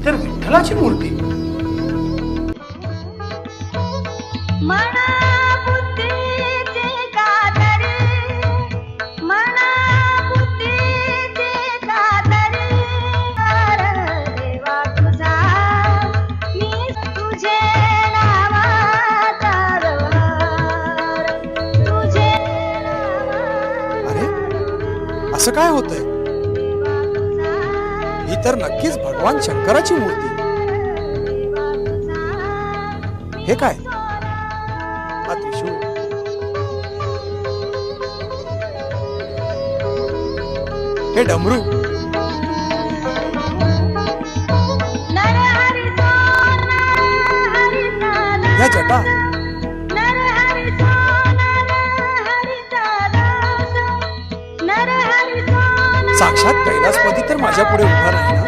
ही तर विठ्ठलाची मूर्ती. मना बुद्धीचे कातरे. ही तर नक्कीच भगवान शंकराची मूर्ती. हे काय? हा हे डमरू. या जटा. साक्षात कैलासपती तर माझ्या पुढे उभा राहिला.